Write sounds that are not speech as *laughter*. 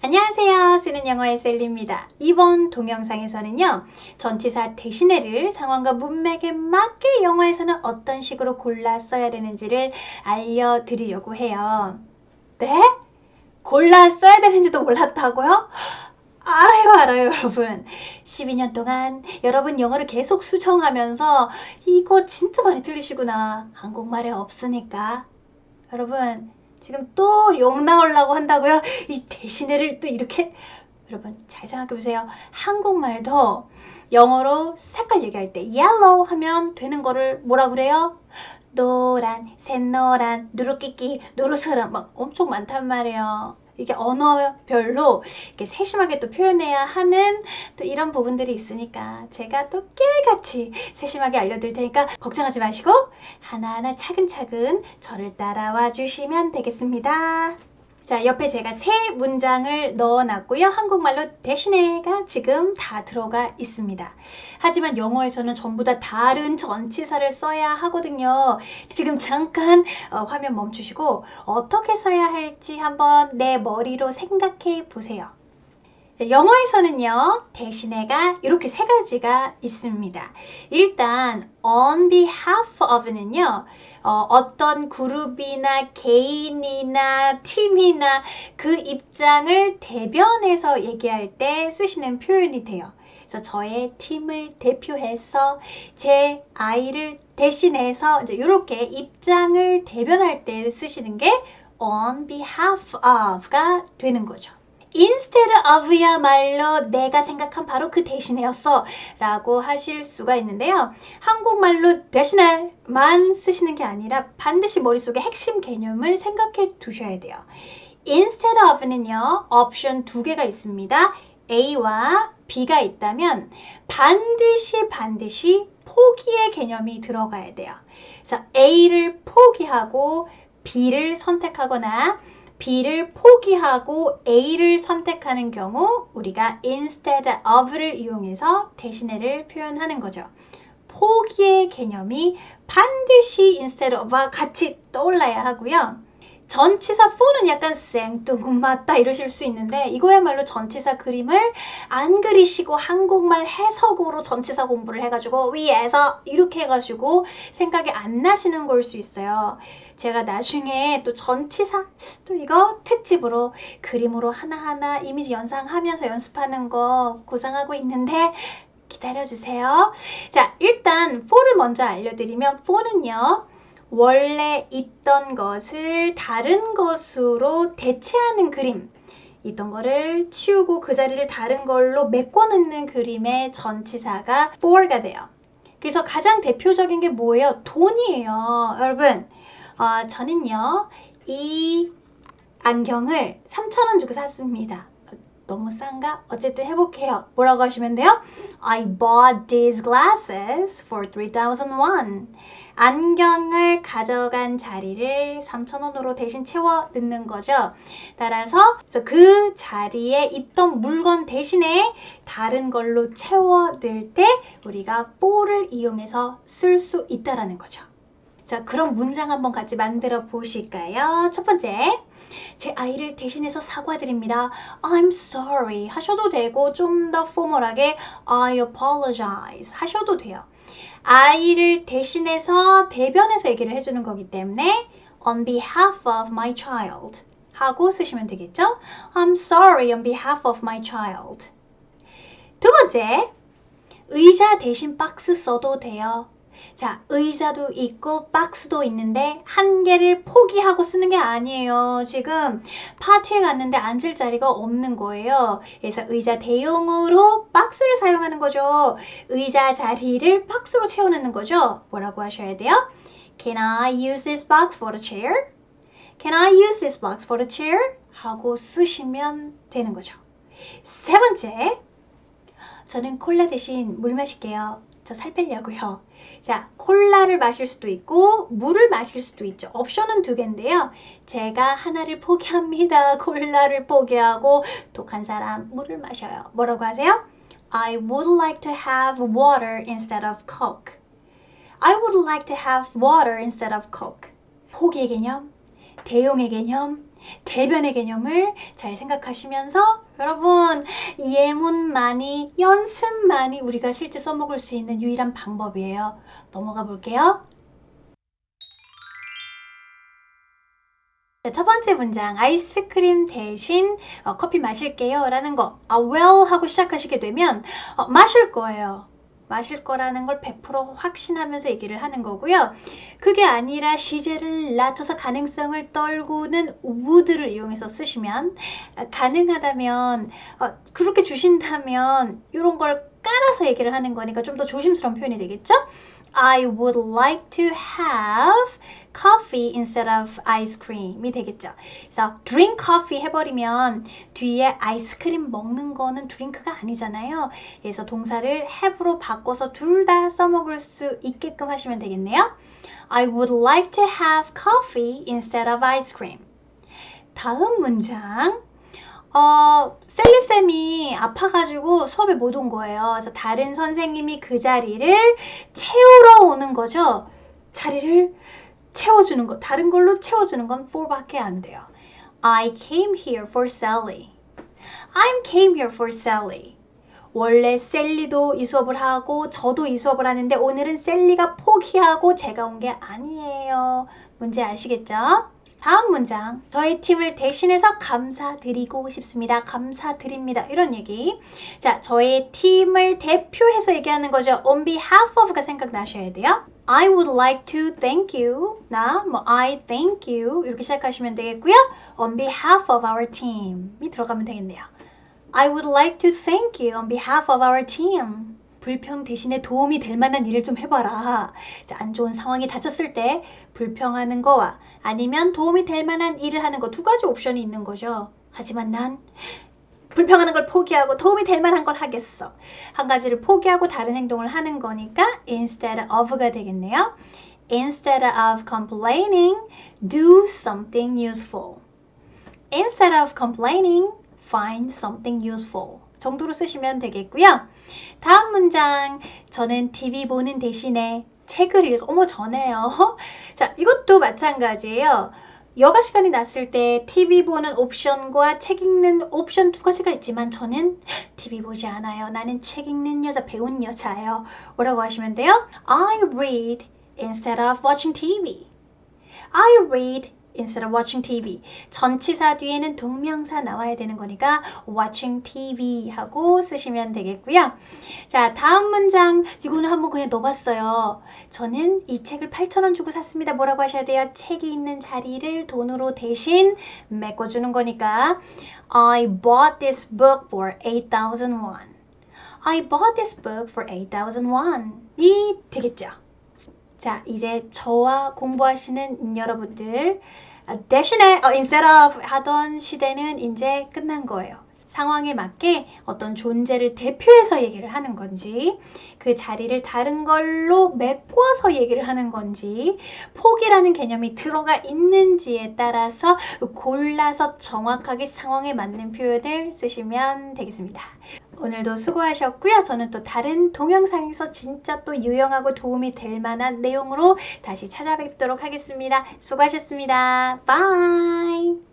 안녕하세요. 쓰는 영어의 셀리입니다. 이번 동영상에서는요, 전치사 대신에를 상황과 문맥에 맞게 영어에서는 어떤 식으로 골라 써야 되는지를 알려드리려고 해요. 네? 골라 써야 되는지도 몰랐다고요? 알아요, 알아요, 여러분. 12년 동안 여러분 영어를 계속 수정하면서 이거 진짜 많이 틀리시구나. 한국말에 없으니까. 여러분, 지금 또 욕 나오려고 한다고요? 이 대신에를 또 이렇게 여러분 잘 생각해 보세요. 한국말도 영어로 색깔 얘기할 때 yellow 하면 되는 거를 뭐라 그래요? 노란, 샛노란, 누룩끼끼, 누르스름 막 엄청 많단 말이에요. 이게 언어별로 이렇게 세심하게 또 표현해야 하는 또 이런 부분들이 있으니까 제가 또 깨알같이 세심하게 알려드릴 테니까 걱정하지 마시고 하나하나 차근차근 저를 따라와 주시면 되겠습니다. 자, 옆에 제가 세 문장을 넣어놨고요. 한국말로 대신에가 지금 다 들어가 있습니다. 하지만 영어에서는 전부 다 다른 전치사를 써야 하거든요. 지금 잠깐 어, 화면 멈추시고 어떻게 써야 할지 한번 내 머리로 생각해 보세요. 영어에서는요, 대신에가 이렇게 세 가지가 있습니다. 일단, on behalf of는요, 어, 떤 그룹이나 개인이나 팀이나 그 입장을 대변해서 얘기할 때 쓰시는 표현이 돼요. 그래서 저의 팀을 대표해서 제 아이를 대신해서 이제 이렇게 입장을 대변할 때 쓰시는 게 on behalf of가 되는 거죠. Instead of야말로 내가 생각한 바로 그 대신에였어 라고 하실 수가 있는데요. 한국말로 대신에 만 쓰시는 게 아니라 반드시 머릿속에 핵심 개념을 생각해 두셔야 돼요. instead of는요, 옵션 두 개가 있습니다. A와 B가 있다면 반드시 반드시 포기의 개념이 들어가야 돼요. 그래서 A를 포기하고 B를 선택하거나 B를 포기하고 A를 선택하는 경우 우리가 instead of를 이용해서 대신에를 표현하는 거죠. 포기의 개념이 반드시 instead of와 같이 떠올라야 하고요. 전치사 for는 약간 생뚱맞다 이러실 수 있는데 이거야말로 전치사 그림을 안 그리시고 한국말 해석으로 전치사 공부를 해가지고 위에서 이렇게 해가지고 생각이 안 나시는 걸 수 있어요. 제가 나중에 또 전치사 또 이거 특집으로 그림으로 하나하나 이미지 연상하면서 연습하는 거 구상하고 있는데 기다려주세요. 자, 일단 for를 먼저 알려드리면 for는요. 원래 있던 것을 다른 것으로 대체하는 그림. 있던 거를 치우고 그 자리를 다른 걸로 메꿔 넣는 그림의 전치사가 for가 돼요. 그래서 가장 대표적인 게 뭐예요? 돈이에요. 여러분, 어, 저는요, 이 안경을 3,000원 주고 샀습니다. 너무 싼가? 어쨌든 해볼게요. 뭐라고 하시면 돼요? I bought these glasses for 3,000 won. 안경을 가져간 자리를 3,000원으로 대신 채워 넣는 거죠. 따라서 그 자리에 있던 물건 대신에 다른 걸로 채워 넣을 때 우리가 for를 이용해서 쓸 수 있다라는 거죠. 자, 그럼 문장 한번 같이 만들어 보실까요? 첫 번째. 제 아이를 대신해서 사과드립니다. I'm sorry 하셔도 되고 좀 더 포멀하게 I apologize 하셔도 돼요. 아이를 대신해서 대변해서 얘기를 해주는 거기 때문에 on behalf of my child 하고 쓰시면 되겠죠? I'm sorry on behalf of my child. 두 번째, 의자 대신 박스 써도 돼요. 자, 의자도 있고 박스도 있는데 한 개를 포기하고 쓰는 게 아니에요. 지금 파티에 갔는데 앉을 자리가 없는 거예요. 그래서 의자 대용으로 박스를 사용하는 거죠. 의자 자리를 박스로 채워넣는 거죠. 뭐라고 하셔야 돼요? Can I use this box for a chair? Can I use this box for a chair? 하고 쓰시면 되는 거죠. 세 번째, 저는 콜라 대신 물 마실게요. 저 살 빼려고요. 자, 콜라를 마실 수도 있고 물을 마실 수도 있죠. 옵션은 두 개인데요. 제가 하나를 포기합니다. *laughs* 콜라를 포기하고 독한 사람 물을 마셔요. 뭐라고 하세요? I would like to have water instead of coke. I would like to have water instead of coke. 포기의 개념, 대용의 개념, 대변의 개념을 잘 생각하시면서 여러분 예문만이 연습만이 우리가 실제 써먹을 수 있는 유일한 방법이에요. 넘어가 볼게요. 자, 첫 번째 문장 아이스크림 대신 어, 커피 마실게요 라는 거 아, well 하고 시작하시게 되면 어, 마실 거예요. 마실 거라는 걸 100% 확신하면서 얘기를 하는 거고요. 그게 아니라 시제를 낮춰서 가능성을 떨구는 would를 이용해서 쓰시면 어, 가능하다면 어, 그렇게 주신다면 이런 걸 깔아서 얘기를 하는 거니까 좀 더 조심스러운 표현이 되겠죠? I would like to have coffee instead of ice cream이 되겠죠. 그래서 drink coffee 해버리면 뒤에 아이스크림 먹는 거는 드링크가 아니잖아요. 그래서 동사를 have로 바꿔서 둘 다 써먹을 수 있게끔 하시면 되겠네요. I would like to have coffee instead of ice cream. 다음 문장. 어, 셀리쌤이 아파가지고 수업에 못 온 거예요. 그래서 다른 선생님이 그 자리를 채우러 오는 거죠. 자리를 채워주는 거, 다른 걸로 채워주는 건 for밖에 안 돼요. I came here for Sally. I came here for Sally. 원래 셀리도 이 수업을 하고 저도 이 수업을 하는데 오늘은 셀리가 포기하고 제가 온 게 아니에요. 문제 아시겠죠? 다음 문장. 저희 팀을 대신해서 감사드리고 싶습니다. 감사드립니다. 이런 얘기. 자, 저의 팀을 대표해서 얘기하는 거죠. On behalf of가 생각나셔야 돼요. I would like to thank you. 나, 뭐, I thank you. 이렇게 시작하시면 되겠고요. On behalf of our team이 들어가면 되겠네요. I would like to thank you on behalf of our team. 불평 대신에 도움이 될 만한 일을 좀 해봐라. 자, 안 좋은 상황이 닥쳤을 때 불평하는 거와 아니면 도움이 될 만한 일을 하는 거 두 가지 옵션이 있는 거죠. 하지만 난 불평하는 걸 포기하고 도움이 될 만한 걸 하겠어. 한 가지를 포기하고 다른 행동을 하는 거니까 instead of가 되겠네요. Instead of complaining, do something useful. Instead of complaining, find something useful. 정도로 쓰시면 되겠고요. 다음 문장. 저는 TV 보는 대신에 책을 읽어. 어머, 전에요. *laughs* 자, 이것도 마찬가지예요. 여가 시간이 났을 때 TV 보는 옵션과 책 읽는 옵션 두 가지가 있지만 저는 TV 보지 않아요. 나는 책 읽는 여자, 배운 여자예요. 뭐라고 하시면 돼요? I read instead of watching TV. I read instead of watching TV. 전치사 뒤에는 동명사 나와야 되는 거니까 watching TV 하고 쓰시면 되겠고요. 자, 다음 문장 이거는 한번 그냥 넣어봤어요. 저는 이 책을 8,000원 주고 샀습니다. 뭐라고 하셔야 돼요? 책이 있는 자리를 돈으로 대신 메꿔주는 거니까 I bought this book for 8,000 won. I bought this book for 8,000 won이 되겠죠. 자, 이제 저와 공부하시는 여러분들 아, 대신에 어, instead of 하던 시대는 이제 끝난 거예요. 상황에 맞게 어떤 존재를 대표해서 얘기를 하는 건지 그 자리를 다른 걸로 메꿔서 얘기를 하는 건지 포기라는 개념이 들어가 있는지에 따라서 골라서 정확하게 상황에 맞는 표현을 쓰시면 되겠습니다. 오늘도 수고하셨고요. 저는 또 다른 동영상에서 진짜 또 유용하고 도움이 될 만한 내용으로 다시 찾아뵙도록 하겠습니다. 수고하셨습니다. 바이!